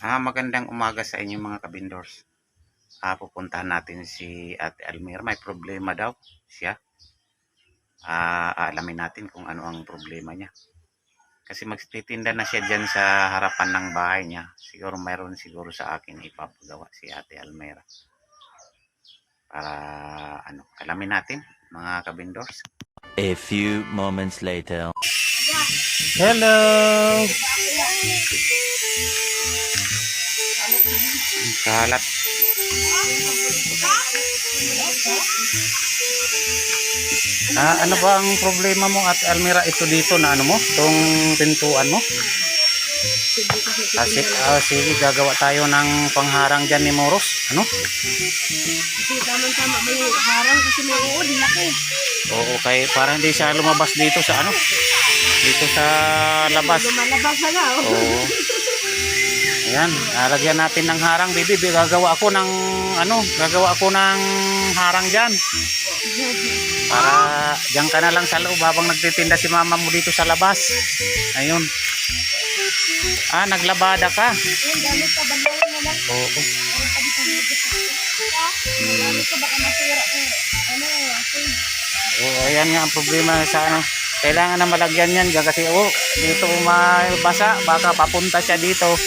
Ah, magandang umaga sa inyo mga kabindors. Ah, pupuntahan natin si Ate Almira. May problema daw siya. Ah, aalamin natin kung ano ang problema niya. Kasi magtitinda na siya dyan sa harapan ng bahay niya. Siguro mayroon siguro sa akin ipapagawa si Ate Almira. Para ano, alamin natin mga kabindors. A few moments later. Hello! Kalat. Ah, ano ba ang problema mo at Almira ito dito na ano mo? Itong pintuan mo? Kasi, ah, sige, gagawa tayo ng pangharang dyan ni Moros. Ano? Kasi tama-tama may harang kasi may uod, laki. Oo, kay para hindi siya lumabas dito sa ano? Dito sa labas. Lumalabas na nga, oh. Oo. Ayan, lalagyan natin ng harang, baby. Gagawa ako ng, ano, gagawa ako ng harang dyan. Para dyan ka na lang sa loob habang nagtitinda si mama mo dito sa labas. Ayun. Ah, naglabada ka. Oo. Ano, okay. Oo, ayan nga ang problema sa ano. Kailangan na malagyan yan kasi oh, dito mabasa. Baka papunta siya dito.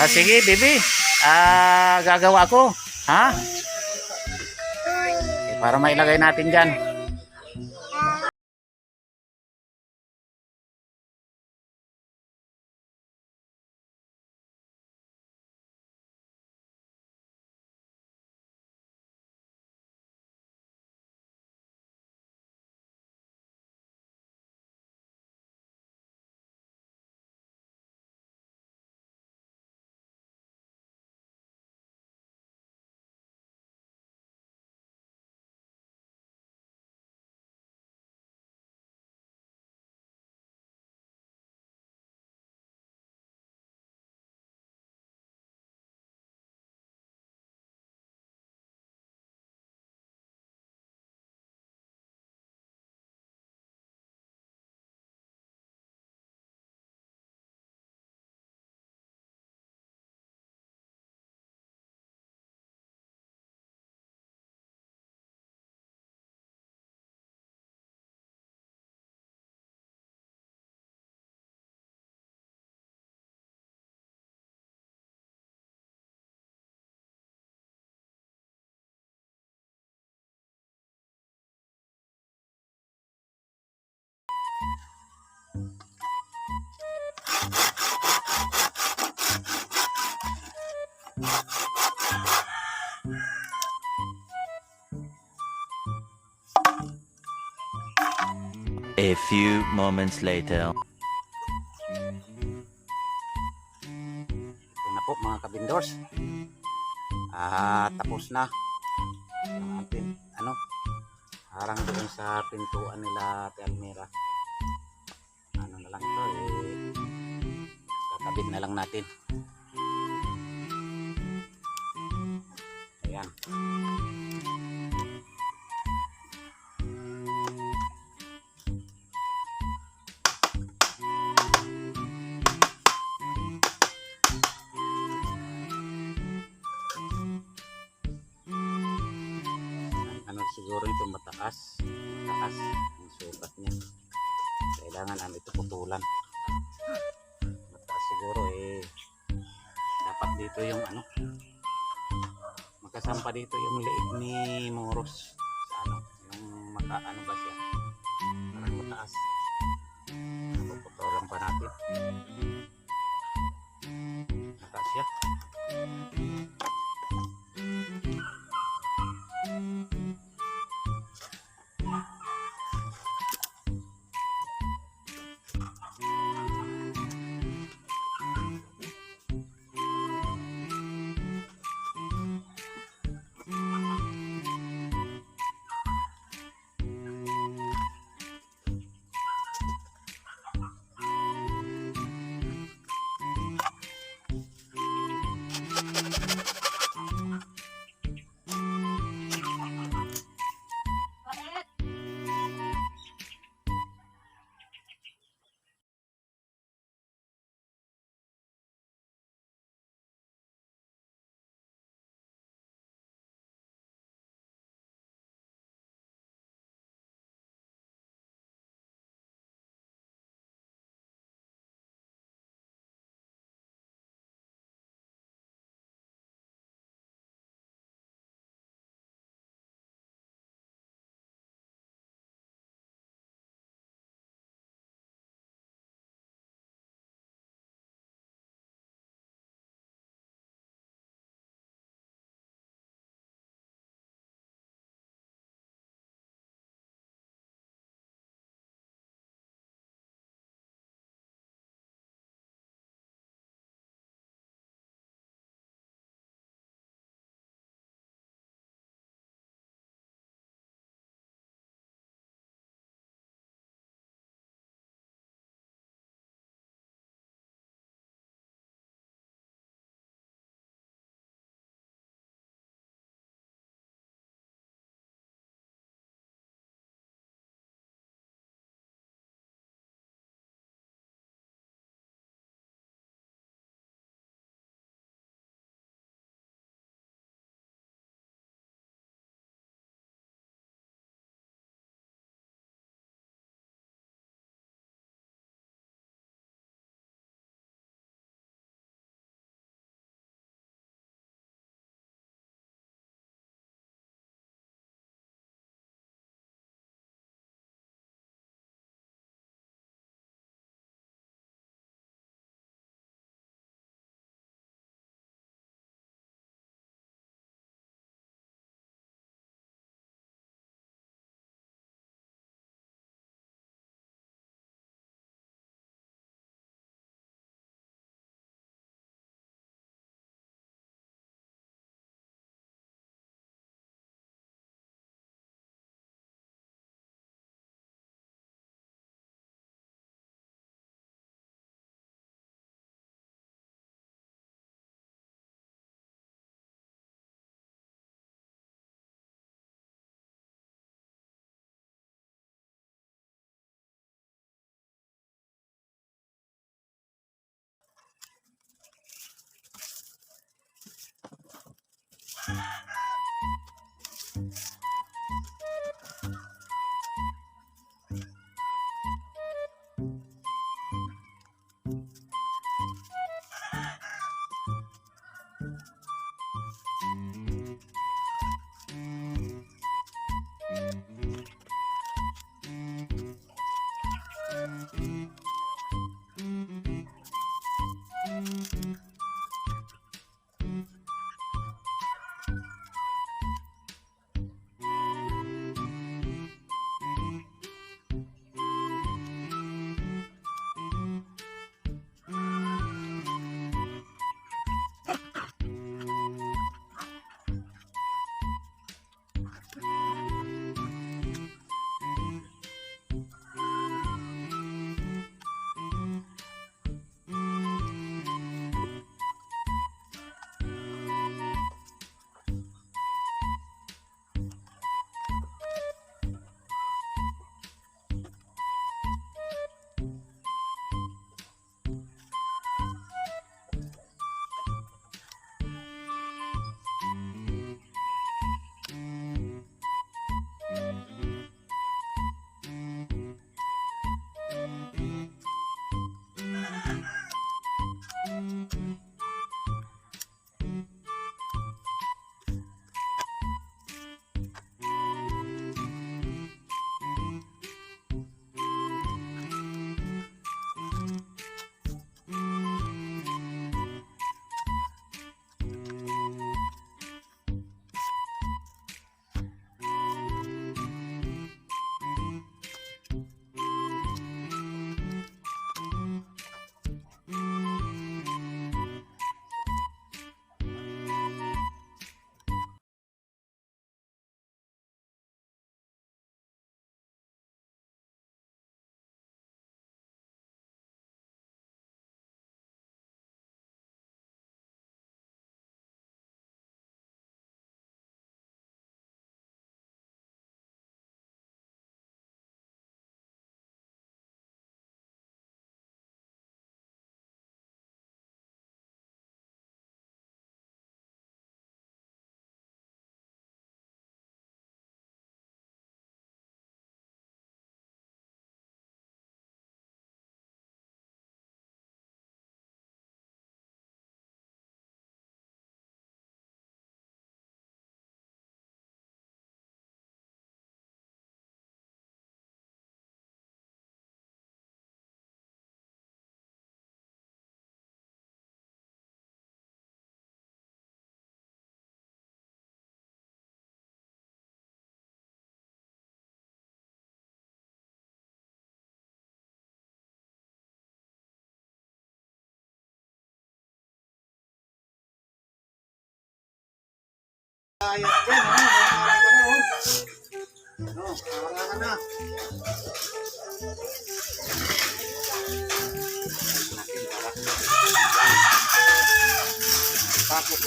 Ah, sige, baby. Ah, gagawa ko. Ha? Eh, para mailagay natin dyan. A few moments later. Ito na po mga kabindors. Ah, tapos na. Ano, harang doon sa pintuan nila Ate Lang ito eh. Kakabit na lang natin. Ayan. Putulan. Mataas siguro eh. Dapat dito yung ano. Magkasampa dito yung liig ni Moros. Sa ano. Yung maka ano ba siya. Parang mataas. Puputulan pa natin. Mataas siya. Mm-hmm. Din, ha? Nakakarang ka na, oh. No, nakakarang ka na. Natin para. Papasok.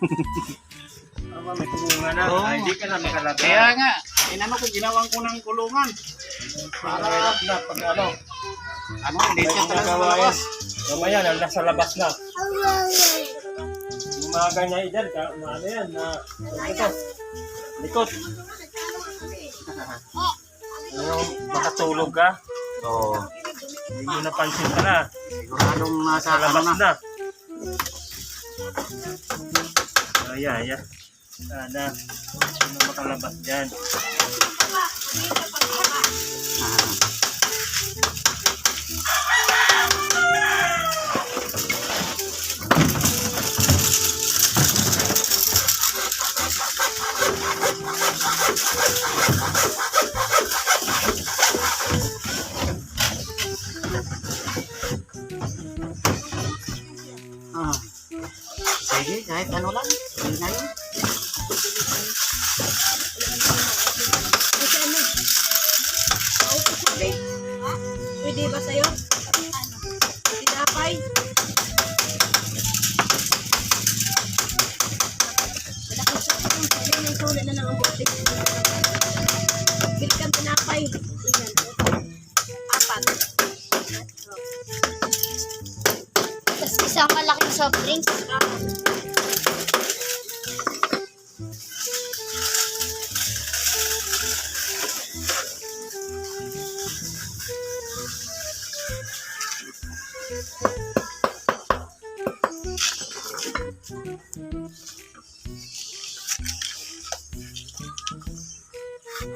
Aba, may kulungan na. Oo. Ay, hindi ka na makalabas. Kaya nga, inano ko, ginawan ko ng kulungan. Para na pag ano, Ano, hindi siya talaga Nagawa lumabas. mamaya na nasa labas na. Yung mga ganyan dyan, ka, na ano yan, na, ano ito, likot. Yung makatulog ka, Oo. hindi nyo napansin ka na, Siguradong nasa sa ano labas na. na. Ayan. Sana, sino makalabas dyan. Ah. Pwede ba sa'yo? Tinapay?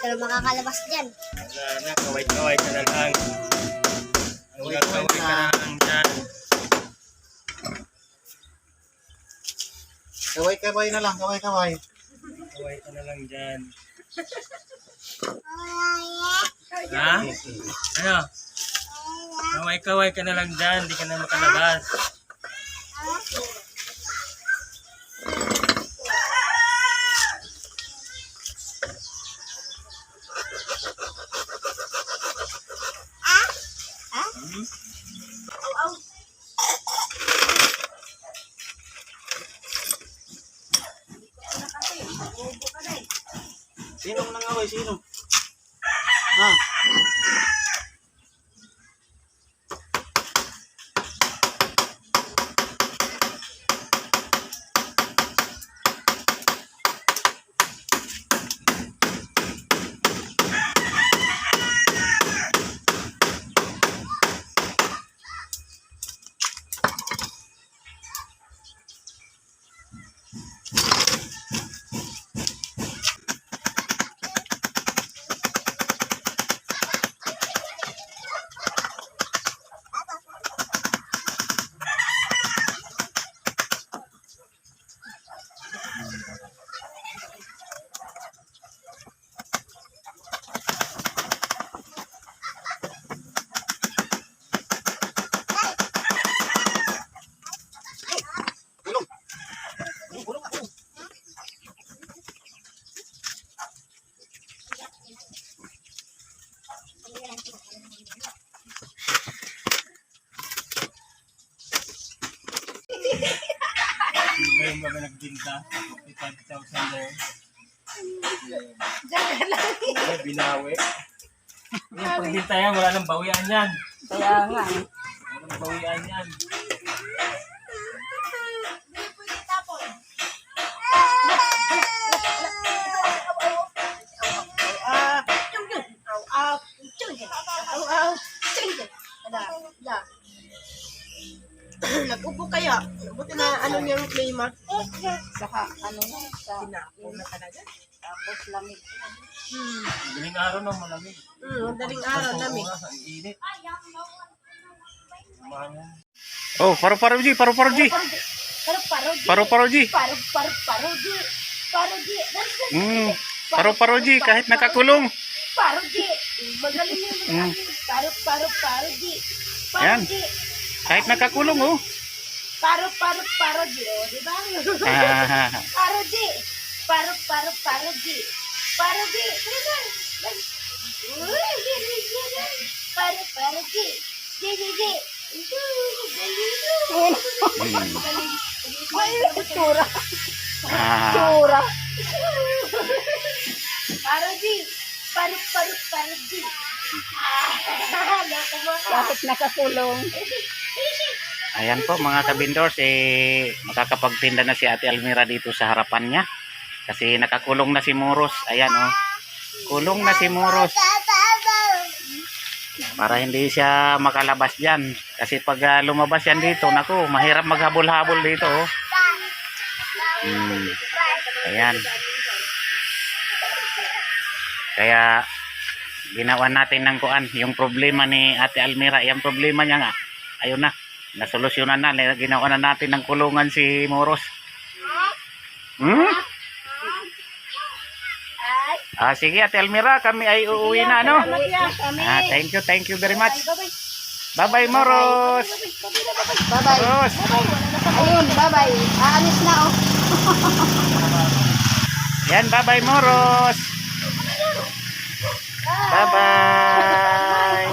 ka na makakalabas dyan. Wala na, kaway-kaway ka na lang. Kaway-kaway ka na lang dyan. Kaway-kaway na lang, kaway-kaway. Kaway ka na lang dyan. Ha? Ano? Kaway-kaway ka na lang dyan, di ka na makalabas. Sinong nangaway? Sino? Ha? Hindi ba yung mga nagbinta? 55,000 na yun. Ay, binawi. Yung pagbinta yan, wala nang bawian yan. Kaya nga. Wala nang bawian yan. Saka ano na, sa Sinapo na talaga. Tapos lamig. Hmm. Madaling araw na malamig. Hmm, madaling araw lamig. Ang init. Oh, paru-paro G, paru-paro G. Paro paro di. Paru-paro G. Paro paro paro di. Paro di. Mm. Paru-paro G, kahit nakakulong. Paro di. Magaling yun. Mm. Paro paro paro di. Paro Yan. Kahit nakakulong, oh. Paro paro paro di. Oh, di ba? Ah, Paro di. Paro paro paro di. Paro di. Dali, dali. Uy, dali, dali. Paro paro di. Di di di. Ay, itsura. ah, Itsura. Paro di. Paro paro paro di. Ah, loko mo. Bakit nakakulong? Ayan po mga kabindors, eh, makakapagtinda na si Ate Almira dito sa harapan niya. Kasi nakakulong na si Muros. Ayan, oh. Kulong na si Muros. Para hindi siya makalabas dyan. Kasi pag ah, lumabas yan dito, naku, mahirap maghabol-habol dito, oh. Hmm. Ayan. Kaya, ginawa natin ng kuan. Yung problema ni Ate Almira, yung problema niya nga, ayun na, nasolusyonan na. Ginawa na natin ng kulungan si Moros. Hmm? Ah, sige, Ate Almira, kami ay uuwi na, kami. Ah, thank you, thank you very much. Bye-bye, Moros. Bye-bye. Moros. Ayun, bye-bye. Aalis na, oh. Yan, bye-bye, Moros. Bye-bye.